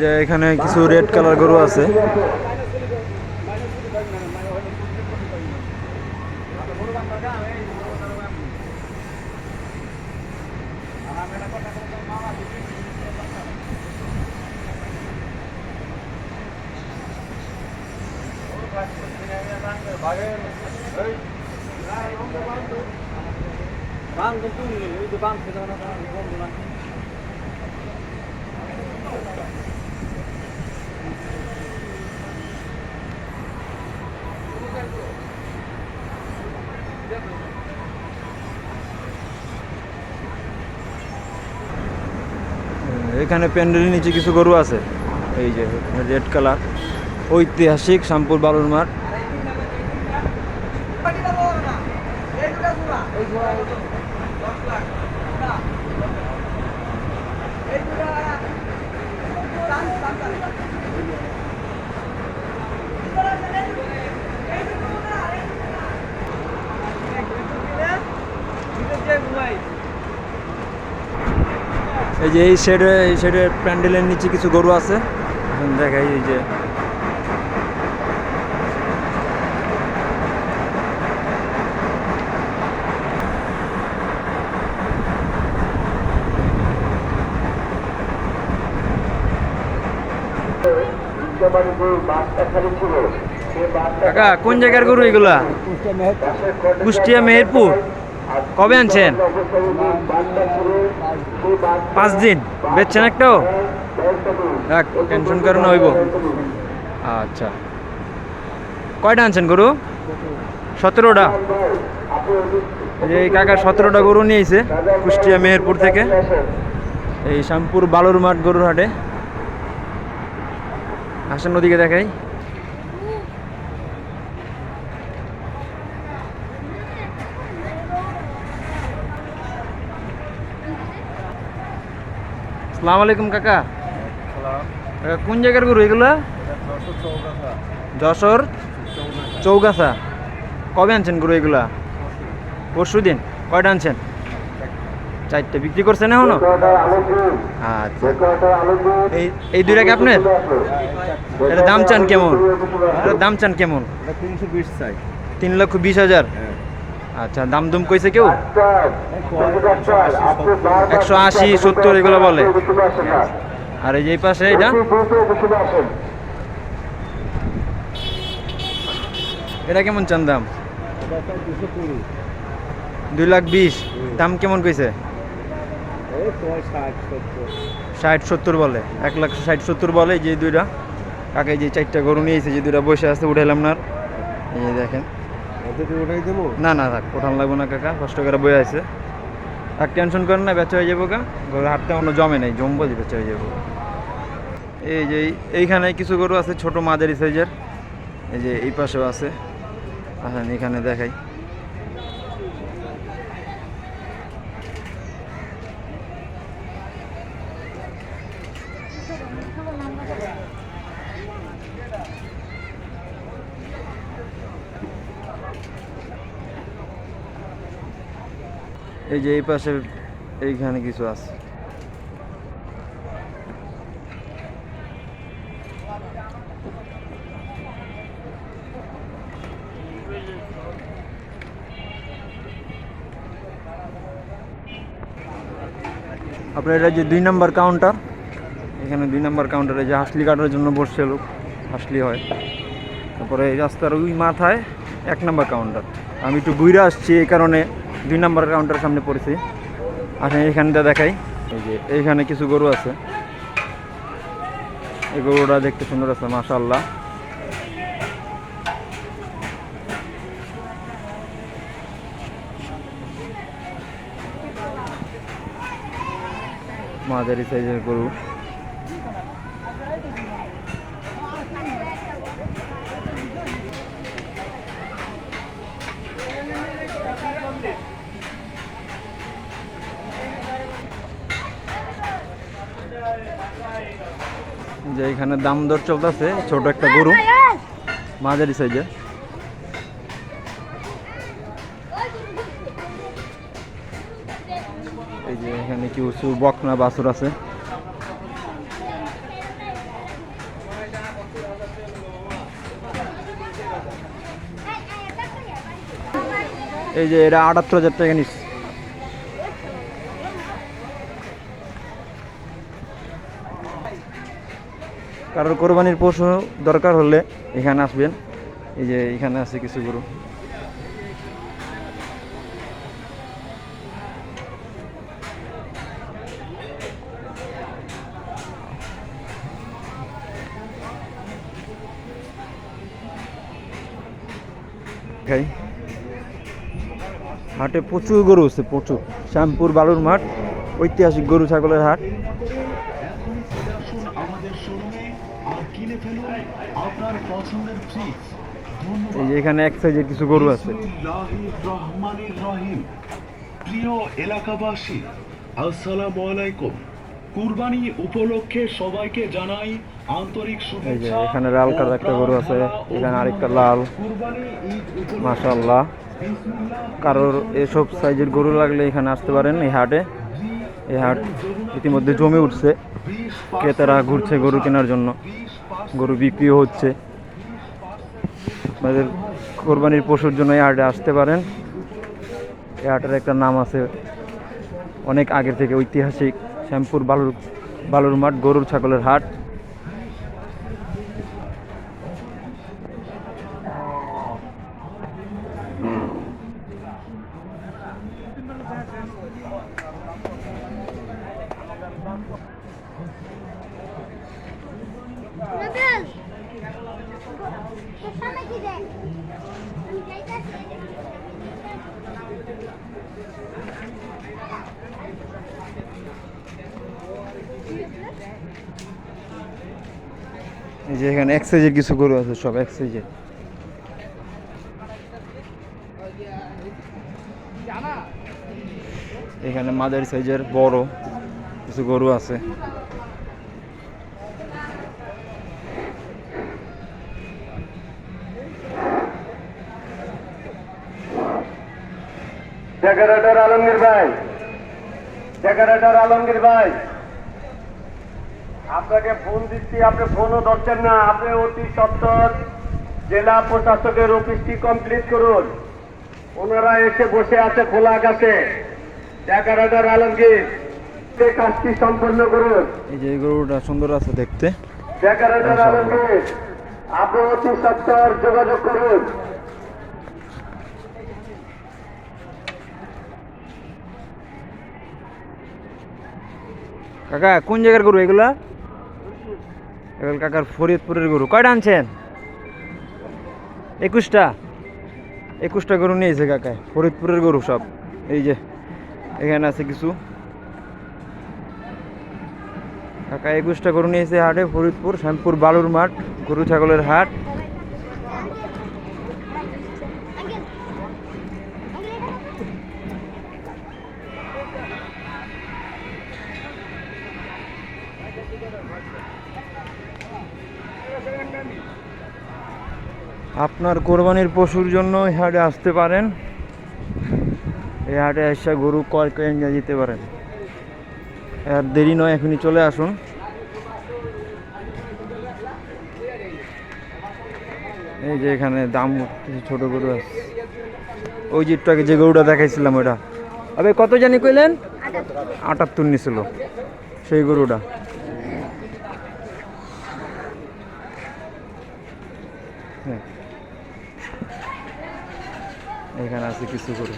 যে এখানে কিছু রেড কালার গরু আছে। এখানে প্যান্ডেলের নিচে কিছু গরু আছে। এই যে রেড কালার ঐতিহাসিক শ্যামপুর বালুর মাঠ এই যে এই শেডে এই শেডের প্যান্ডেলের নিচে কিছু গরু আছে। এখন দেখাই এই যে। কোন জায়গার গরু এগুলা? কুষ্টিয়া মেহেরপুর। কবে আনছেন? পাঁচ দিন। বেচছেন একটাও? দেখ টেনশন করো না, হইব। আচ্ছা। কয়টা আনছেন গরু? সতেরোটা। এই কাকা সতেরোটা গরু নিয়েছে, কুষ্টিয়া, মেহেরপুর থেকে। এই শ্যামপুর বালুর মাঠ গরুর হাটে। আসেন নদীকে দেখাই। সালাম আলাইকুম কাকা। কোন জায়গার গরু এগুলো? যশোর চৌগাছা। কবে আনছেন গরু এগুলা? পরশু দিন কয়টা আনছেন? চারটে। বিক্রি করছেন এখনও? আচ্ছা। এই এই দুইটা কি আপনার? এটা দাম চান কেমন? দাম চান কেমন? তিনশো বিশ চাই। তিন লক্ষ বিশ হাজার। আচ্ছা দাম দুম কইছে কেউ? একশো আশি সত্তর এগুলো বলে। আর এই যে পাশে এটা এটা কেমন চান দাম? দুই লাখ বিশ। দাম কেমন কইছে? ষাট সত্তর বলে। এক লাখ ষাট সত্তর বলে এই যে দুইটা। কাকে যে চারটা গরু নিয়েছে যে দুইটা বসে আছে উঠাইলাম না এই দেখেন। না না, থাক কোথাও লাগবো না কাকা, কষ্ট করে বয়ে আছে। আর টেনশন করেন না, বেচা হয়ে যাব কা গরু হাটতে অন্য জমে নেই জমবো যে বেচা হয়ে যাব। এই যে এই- এইখানে কিছু গরু আছে, ছোট মাঝারি সাইজের এই যে, এই পাশেও আছে। আসেন, এখানে দেখাই। এই যে এই পাশে এইখানে কিছু আছে। আপনার এটা যে দুই নাম্বার কাউন্টার এখানে দুই নাম্বার কাউন্টারে যে হাসলি কাটার জন্য বসছে লোক, হাসলি হয়। তারপরে এই রাস্তার ওই মাথায় এক নম্বর কাউন্টার আমি একটু ঘুরে আসছি এই কারণে। দুই নাম্বার কাউন্টারের সামনে পড়েছি। আসেন এইখানটা দেখাই। এই যে এইখানে কিছু গরু আছে। এই গরুটা দেখতে সুন্দর আছে মাশাল্লাহ মাঝারি সাইজের গরু। যে এখানে দাম দর চলতেছে, ছোট একটা গরু, মাঝারি সাইজে এই যে এখানে কি উঁচু বকনা বাছুর আছে। এই যে এটা আটাত্তর হাজার টাকা নিচ্ছে। কারোর কোরবানির পশু দরকার হলে এখানে আসবেন। এই যে এখানে আছে কিছু গরু। হাটে প্রচুর গরু আছে, প্রচুর। শ্যামপুর বালুর মাঠ ঐতিহাসিক গরু, ছাগলের হাট আসুন আমাদের শোরুমে আর কিনে ফেলুন আপনার পছন্দের ফ্রিজ এই যে এখানে এক সাইজের কিছু গরু আছে। রহমানির রহিম। প্রিয় এলাকাবাসী আসসালামু আলাইকুম। কুরবানি উপলক্ষে সবাইকে জানাই আন্তরিক শুভেচ্ছা এখানে লাল কালার একটা গরু আছে, এখানে আরেকটা লাল। উপলক্ষে কারোর এসব সাইজের গরু লাগলে এখানে আসতে পারেন এই হাটে। এই হাট ইতিমধ্যে জমে উঠছে। ক্রেতারা ঘুরছে গরু কেনার জন্য। গরু বিক্রিও হচ্ছে। আপনাদের কোরবানির পশুর জন্য এই আসতে পারেন। এই হাটের একটা নাম আছে, অনেক আগের থেকে ঐতিহাসিক শ্যামপুর বালুর বালুর মাঠ গরুর ছাগলের হাট। এই যে এখানে এক কিছু গরু আছে সব এক সাইজের এখানে মাদারি সাইজের বড় কিছু গরু আছে। ডেকোরেটর আলমগীর ভাই ডেকোরেটর আলমগীর ভাই আপনাকে ফোন দিচ্ছি আপনি ফোনও ধরছেন না আপনি অতি সত্তর জেলা প্রশাসকের অফিসটি কমপ্লিট করুন। ওনারা এসে বসে আছে খোলা আকাশে। ডেকোরেটর আলমগীর এই কাজটি সম্পন্ন করুন। এই যে গরুটা সুন্দর আছে দেখতে। ডেকোরেটর আলমগীর আপনি অতি সত্তর যোগাযোগ করুন। কাকা কোন জায়গার গরু এগুলা? এগুলো কাকার ফরিদপুরের গরু কয়টা আনছেন একুশটা একুশটা গরু নিয়েছে কাকায়, ফরিদপুরের গরু সব এই যে, এখানে আছে কিছু কাকা একুশটা গরু নিয়েছে হাটে, ফরিদপুর, শ্যামপুর, বালুর মাঠ, গরু ছাগলের হাট Again. Again. আপনার কোরবানির পশুর জন্য এই হাটে আসতে পারেন। এই হাটে এসে গরু ক্রয় করে নিয়ে যেতে পারেন। আর দেরি নয়, এখনই চলে আসুন। এই যে এখানে দাম কিছু ছোট গরু আছে। ওই যে একটু যে গরুটা দেখাইছিলাম ওটা। আবে, কত জানি কইলেন? আটাত্তর নিছিল। সেই গরুটা হ্যাঁ এখানে আছে কিছু করে।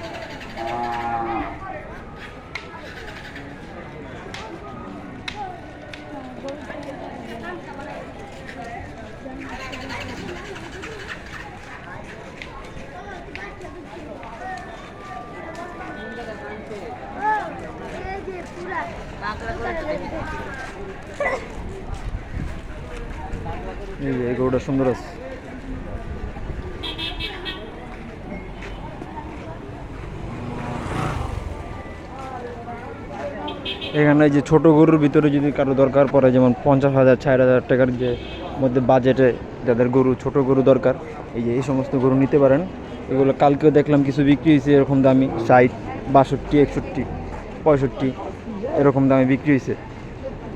এই গরুটা সুন্দর আছে। এখানে যে ছোট গরুর ভিতরে যদি কারও দরকার পড়ে, যেমন পঞ্চাশ হাজার, ষাট হাজার টাকার যে মধ্যে বাজেটে যাদের গরু, ছোট গরু দরকার, এই যে এই সমস্ত গরু নিতে পারেন। এগুলো কালকেও দেখলাম কিছু বিক্রি হয়েছে, এরকম দামি ষাট, বাষট্টি, একষট্টি, পঁয়ষট্টি, এরকম দামে বিক্রি হয়েছে।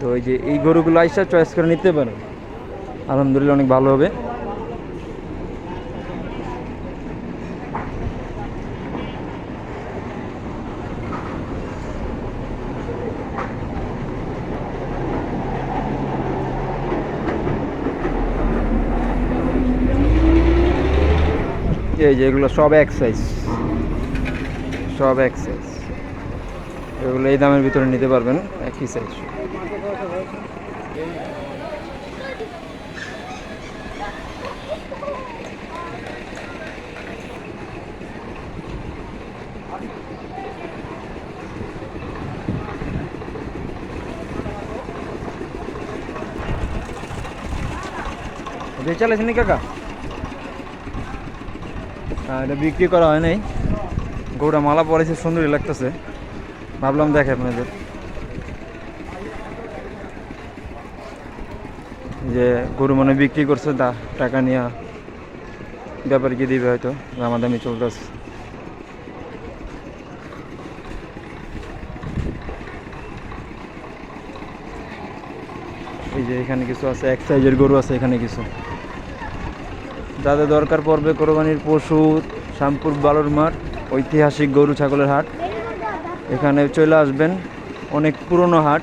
তো এই যে এই গরুগুলো আইসা চয়েস করে নিতে পারেন। আলহামদুলিল্লাহ অনেক ভালো হবে। এই যে এগুলো সব এক সাইজ সব এক সাইজ এগুলো এই দামের ভিতরে নিতে পারবেন, একই সাইজ চালাইছেন কাকা? এটা বিক্রি করা হয় নাই। গরুটা মালা পরেছে সুন্দরই লাগতেছে। ভাবলাম দেখে আপনাদের। যে গরু মানে বিক্রি করছে, দা, টাকা নিয়ে ব্যাপার ব্যাপারীকে দিবে হয়তো? দামাদামি চলতেছে। এই যে এখানে কিছু আছে, এক সাইজের গরু আছে এখানে কিছু। যাদের দরকার পড়বে কোরবানির পশু, শ্যামপুর বালুর মাঠ, ঐতিহাসিক গরু ছাগলের হাট। এখানে চলে আসবেন, অনেক পুরনো হাট।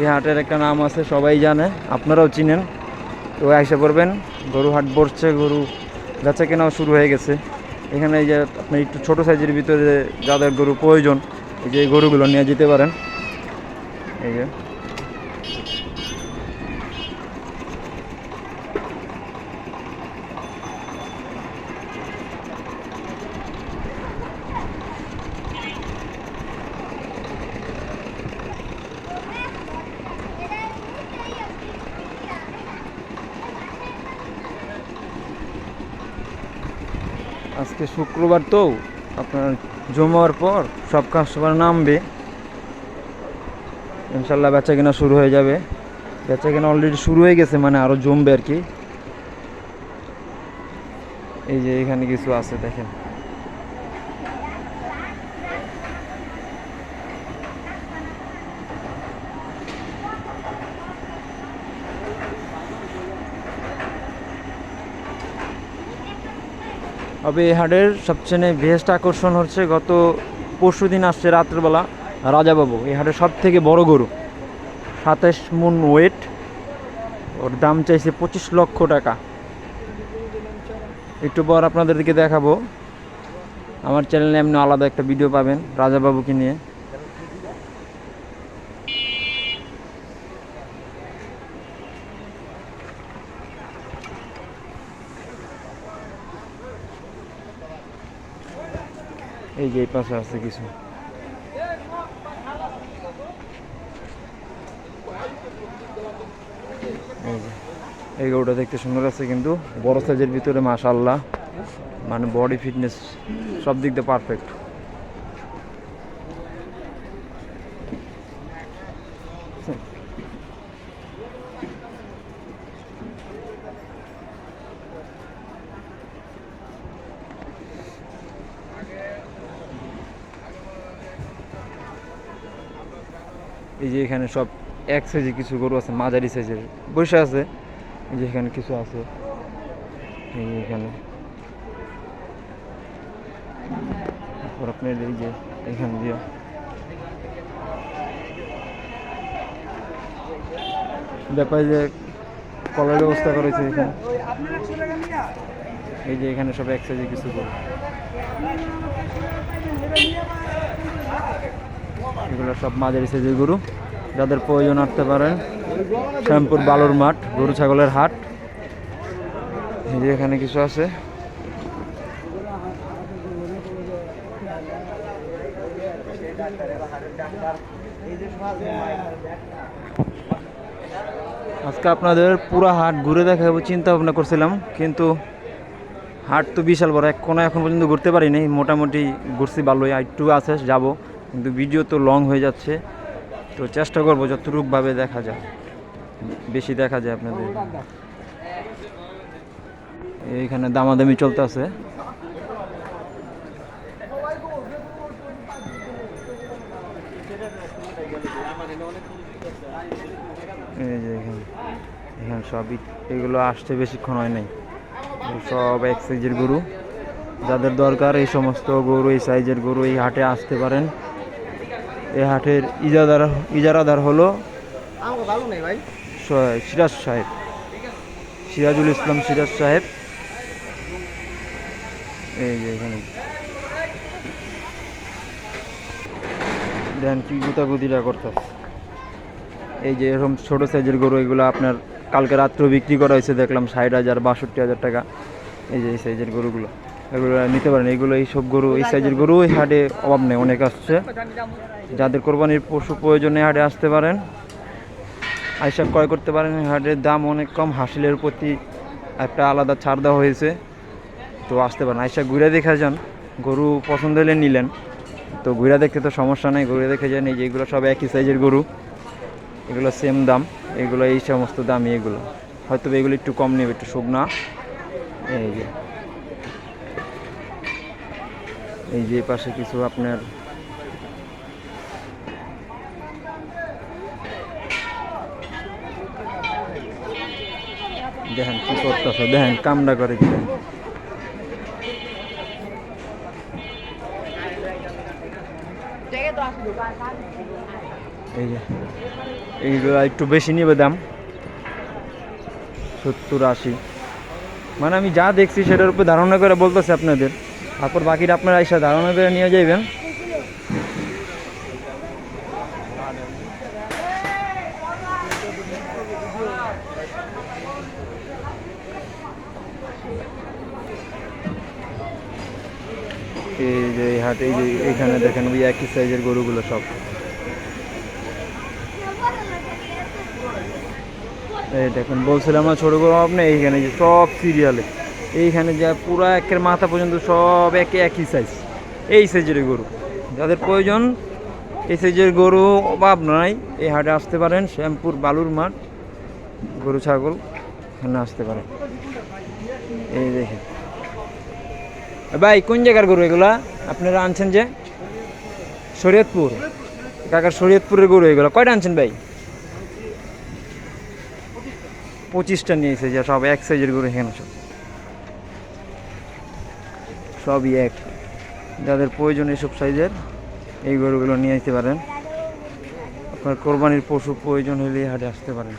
এই হাটের একটা নাম আছে, সবাই জানে, আপনারাও চিনেন। তো আইসা করবেন গরু হাট বসছে, গরু বেচা কেনাও শুরু হয়ে গেছে। এখানে এই যে আপনি একটু ছোটো সাইজের ভিতরে যাদের গরু প্রয়োজন, এই যে গরুগুলো নিয়ে যেতে পারেন। এই যে আজকে শুক্রবার তো, আপনার জমার পর সব কাস্টমার নামবে। ইনশাল্লাহ বেচা কেনা শুরু হয়ে যাবে। বেচা কেনা অলরেডি শুরু হয়ে গেছে মানে আরও জমবে আর কি। এই যে এখানে কিছু আছে, দেখেন। তবে এই হাটের সবচেয়ে বেস্ট আকর্ষণ হচ্ছে গত পরশু দিন আসছে রাত্রেবেলা রাজাবাবু। এই হাটের সব থেকে বড় গরু। সাতাশ মুন ওয়েট ওর দাম চাইছে পঁচিশ লক্ষ টাকা। একটু পর আপনাদেরকে দেখাবো। আমার চ্যানেলে এমনি আলাদা একটা ভিডিও পাবেন রাজাবাবুকে নিয়ে। এই যে পাশে আছে কিছু। এই গরুটা দেখতে সুন্দর আছে কিন্তু, বড় সাইজের ভিতরে মাশাল্লাহ মানে বডি ফিটনেস সব দিক দিয়ে পারফেক্ট এই যে এখানে সব এক সাইজে কিছু গরু আছে, মাঝারি সাইজের বসে আছে, এই যে এখানে কিছু আছে। এখানে। তারপর আপনার এই যে এখান দিয়ে। ব্যাপারে যে কলের ব্যবস্থা করেছে এখানে। এই যে এখানে সব এক সাইজের কিছু গরু। এগুলো সব মাঝারি সাইজের গরু। যাদের প্রয়োজন আসতে পারে, শ্যামপুর বালুর মাঠ, গরু ছাগলের হাট। এখানে কিছু আছে। আজকে আপনাদের পুরো হাট ঘুরে দেখাবো, চিন্তা ভাবনা করছিলাম, কিন্তু হাট তো বিশাল বড় এক কোনো এখন পর্যন্ত ঘুরতে পারিনি। মোটামুটি ঘুরছি ভালোই একটু আছে, যাব। কিন্তু ভিডিও তো লং হয়ে যাচ্ছে। তো চেষ্টা করব যতটুকভাবে দেখা যায়। বেশি দেখা যায় আপনাদের। এইখানে দামাদামি চলতে আছে সবই, এগুলো আসতে বেশিক্ষণ হয় নাই। সব এক সাইজের গরু। যাদের দরকার এই সমস্ত গরু, এই সাইজের গরু এই হাটে আসতে পারেন। এই হাটের ইজাদার ইজারাদার হলো সিরাজ সাহেব। সিরাজুল ইসলাম সিরাজ সাহেব। এই যে এখানে। দেন কি গুতাগুতিটা করতেছে এই যে এরকম ছোটো সাইজের গরু এগুলো আপনার কালকে রাত্রে বিক্রি করা হয়েছে দেখলাম ষাট হাজার বাষট্টি হাজার টাকা। এই যে এই সাইজের গরুগুলো, এগুলো নিতে পারেন। এগুলো এই সব গরু, এই সাইজের গরু, এই হাটে অভাব নেই, অনেক আসছে। যাদের কোরবানির পশু প্রয়োজনে হাটে আসতে পারেন। আইসা ক্রয় করতে পারেন হাটের দাম অনেক কম, হাসিলের প্রতি একটা আলাদা ছাড় দেওয়া হয়েছে। তো আসতে পারেন। আইসা ঘুরে দেখা যান, গরু পছন্দ হলে নিলেন। তো ঘুরে দেখতে তো সমস্যা নেই, ঘুরে দেখে যান, এই যে এগুলো সব একই সাইজের গরু। এগুলো সেম দাম, এগুলো এই সমস্ত দামই এগুলো। হয়তো এগুলো একটু কম নেবে, একটু শুকনা। এই যে। এই যে পাশে কিছু আপনার দেখেন কি করতেছ, দেখেন কামটা করে কি এই যে, এইগুলো একটু বেশি নেবে দাম। সত্তর আশি। মানে আমি যা দেখছি সেটার উপর ধারণা করে বলতেছি আপনাদের। তারপর বাকিটা আপনারা এসে ধারণা করে নিয়ে যাইবেন। এই যে হাটে, এই যে এখানে দেখেন ওই একই সাইজের গরুগুলো সব। এই দেখুন, বলছিলাম না ছোটো গরু আপনি এইখানে যে সব সিরিয়ালে এইখানে যা পুরো একের মাথা পর্যন্ত সব একে একই সাইজ এই সাইজের গরু। যাদের প্রয়োজন, এই সাইজের গরু অভাব নাই। এই হাটে আসতে পারেন, শ্যামপুর বালুর মাঠ। গরু, ছাগল, এখানে আসতে পারেন। এই দেখেন। ভাই, কোন জায়গার গরু এগুলা? আপনারা আনছেন যে? শরীয়তপুর। কাকার শরীয়তপুরের গরু এগুলো। কয়টা আনছেন ভাই? পঁচিশটা নিয়েছে যে সব এক সাইজের গরু এখানে সব। সবই এক। যাদের প্রয়োজন এসব সাইজের এই গরুগুলো নিয়ে আসতে পারেন। আপনার কোরবানির পশু প্রয়োজন হলে এই হাটে আসতে পারেন।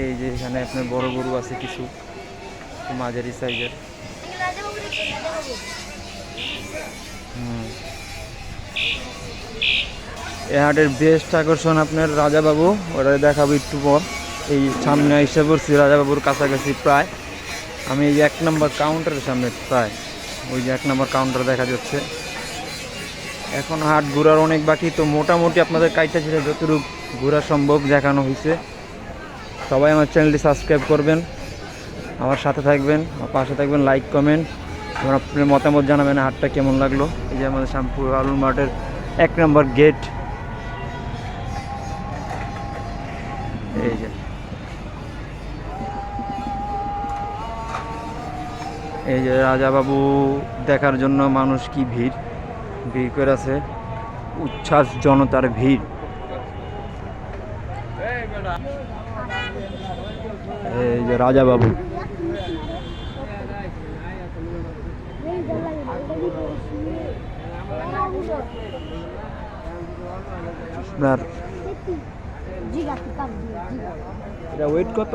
এই যে এখানে আপনার বড় গরু আছে কিছু মাঝারি সাইজের। এই হাটের বেস্ট আকর্ষণ আপনার রাজাবাবু ওটা দেখাবো একটু পর। এই সামনে এসে পড়ছি রাজাবাবুর কাছাকাছি প্রায়। আমি এই এক নম্বর কাউন্টারের সামনে প্রায়। ওই যে এক নম্বর কাউন্টার দেখা যাচ্ছে। এখন হাট ঘোরার অনেক বাকি, তো মোটামুটি আপনাদের কাইটা ছিল যতটুকু ঘোরা সম্ভব দেখানো হয়েছে সবাই আমার চ্যানেলটি সাবস্ক্রাইব করবেন, আমার সাথে থাকবেন, আমার পাশে থাকবেন লাইক কমেন্ট এবং আপনার মতামত জানাবেন হাটটা কেমন লাগল। এই যে আমাদের শ্যামপুর আলুর মাঠের এক নম্বর গেট এই যে। এই যে রাজাবাবু দেখার জন্য মানুষ কি ভিড়? ভিড় করে আছে। উচ্ছ্বাস জনতার ভিড়। এই যে রাজাবাবু। আপনার এটা ওয়েট কত?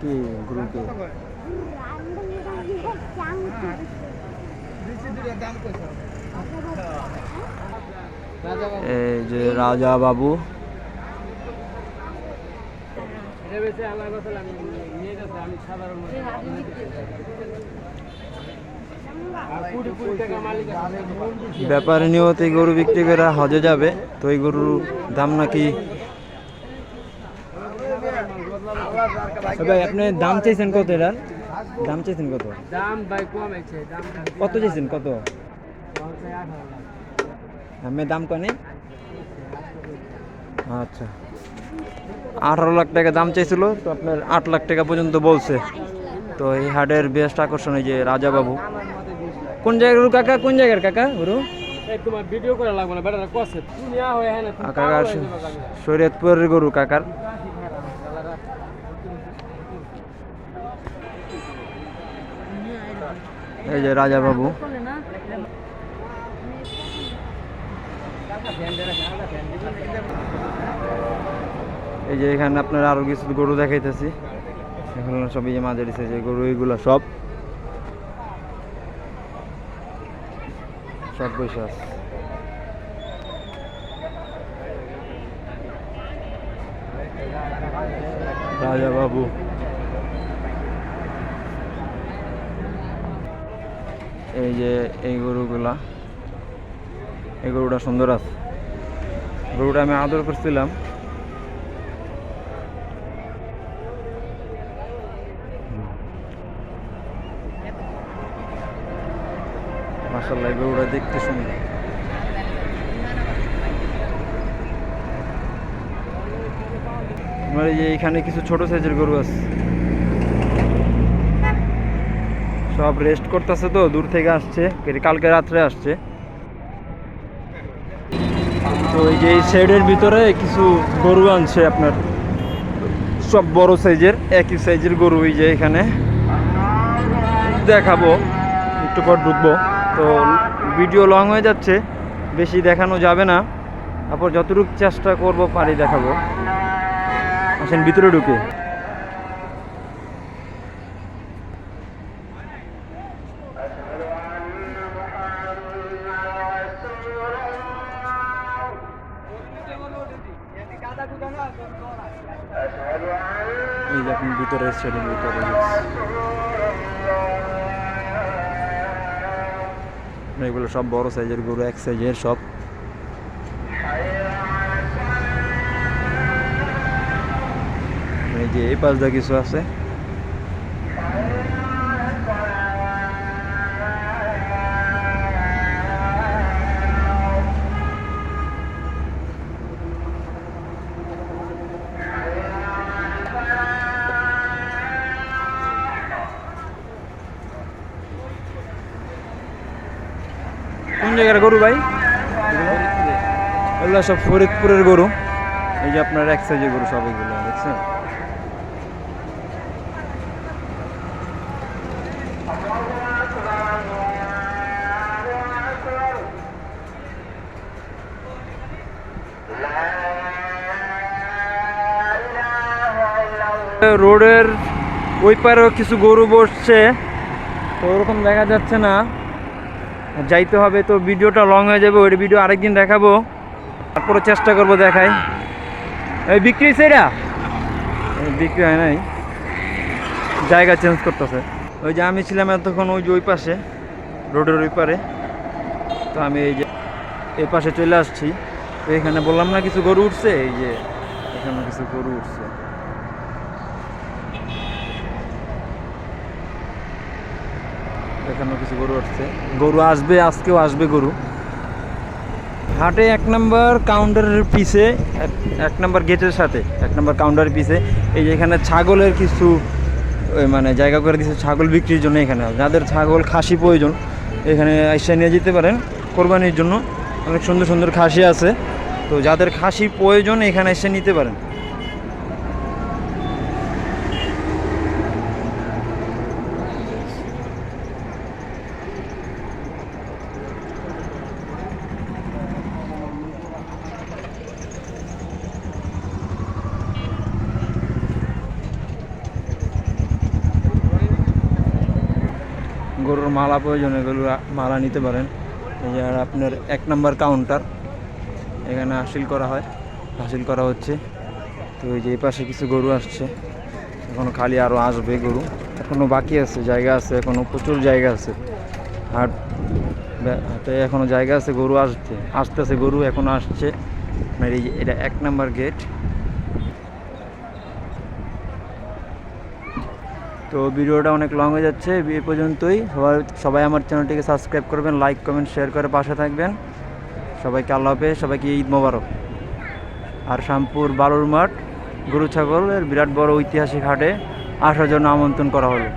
কি গ্রুপে এই যে রাজা বাবু। ব্যাপারে নিয়ত এই গরু বিক্রি করে হজে যাবে, তো এই গরুর দাম নাকি ভাই, আপনি দাম চাইছেন কত এটার? দাম চাইছেন কত? দাম ভাই কমেছে দাম কত চাইছেন কত? আমি দাম কনে আচ্ছা। আঠারো লাখ টাকা দাম চাইছিল তো আপনার আট লাখ টাকা পর্যন্ত বলছে। তো এই হাটের বেস্ট আকর্ষণ এই যে রাজা বাবু কোন জায়গার গরু কাকা? কোন জায়গার কাকা গরু? হয়ে কাকার শরীয়তপুরের গরু কাকার। এই যে রাজা বাবু। এই যে এখানে আপনার আরও কিছু গরু দেখাইতেছি। এখানে সবই যে মাঝে দিছে যে গরু এইগুলা সব। সব বৈশাখ যে এই গরুগুলা, এই গরুটা সুন্দর আছে। গরুটা আমি আদর করছিলাম। মাসাল্লাহ গরুটা দেখতে সুন্দর। এখানে কিছু ছোট সাইজের গরু আছে। সব রেস্ট করতেছে তো, দূর থেকে আসছে কালকে রাত্রে আসছে। তো এই যে এই শেডের ভিতরে কিছু গরু আনছে আপনার। সব বড় সাইজের একই সাইজের গরু এই যে এখানে। দেখাবো, একটু পর ঢুকবো। তো ভিডিও লং হয়ে যাচ্ছে, বেশি দেখানো যাবে না। তারপর যতটুকু চেষ্টা করব, পারি দেখাবো। আসেন, ভিতরে ঢুকে। এই যে আপনি ভিতরে শেডের ভিতরে এগুলো সব বড় সাইজের গরু, এক সাইজের সব। এই যে এই পাশ দা কিছু আছে কোন জায়গার গরু ভাই? এগুলো সব ফরিদপুরের গরু। এই যে আপনার এক সাইজের গরু সব এগুলো, দেখছেন? রোডের ওই পারেও কিছু গরু বসছে, তো ওরকম দেখা যাচ্ছে না। যাইতে হবে তো ভিডিওটা লং হয়ে যাবে ওই ভিডিও আরেকদিন দেখাবো। তারপরে চেষ্টা করব দেখাই। এই বিক্রি এটা? বিক্রি হয় নাই। জায়গা চেঞ্জ করতেছে। ওই যে আমি ছিলাম এতক্ষণ ওই যে ওই পাশে, রোডের ওই পারে। তো আমি এই যে এই পাশে চলে আসছি। তো এখানে বললাম না, কিছু গরু উঠছে? এই যে এখানে কিছু গরু উঠছে। এখানেও কিছু গরু আসছে। গরু আসবে, আজকেও আসবে গরু। হাটে এক নম্বর কাউন্টারের পিছে এক- নম্বর গেটের সাথে, এক নম্বর কাউন্টারের পিছে এই যে এখানে ছাগলের কিছু মানে জায়গা করে দিয়েছে ছাগল বিক্রির জন্য এখানে। যাদের ছাগল খাসি প্রয়োজন, এখানে এসে নিয়ে যেতে পারেন কোরবানির জন্য। অনেক সুন্দর সুন্দর খাসি আছে। তো যাদের খাসি প্রয়োজন, এখানে এসে নিতে পারেন। গরুর মালা প্রয়োজন, এগুলো মালা নিতে পারেন। এই আর আপনার এক নম্বর কাউন্টার এখানে হাসিল করা হয়। হাসিল করা হচ্ছে। তো এই যে এই পাশে কিছু গরু আসছে। এখনও খালি আরও আসবে গরু। এখনও বাকি আছে, জায়গা আছে এখনও প্রচুর জায়গা আছে। হাট হাটে এখনও জায়গা আছে, গরু আসছে, আসতেছে, গরু এখনও আসছে। যে এটা এক নম্বর গেট তো ভিডিওটা অনেক লং হয়ে যাচ্ছে, এ পর্যন্তই। সবাই সবাই আমার চ্যানেলটিকে সাবস্ক্রাইব করবেন লাইক কমেন্ট শেয়ার করে পাশে থাকবেন। সবাইকে আল্লাহ হাফেজ, সবাইকে ঈদ মোবারক। আর শ্যামপুর বালুর মাঠ গরু ছাগলের বিরাট বড় ঐতিহাসিক হাটে আসার জন্য আমন্ত্রণ করা হলো।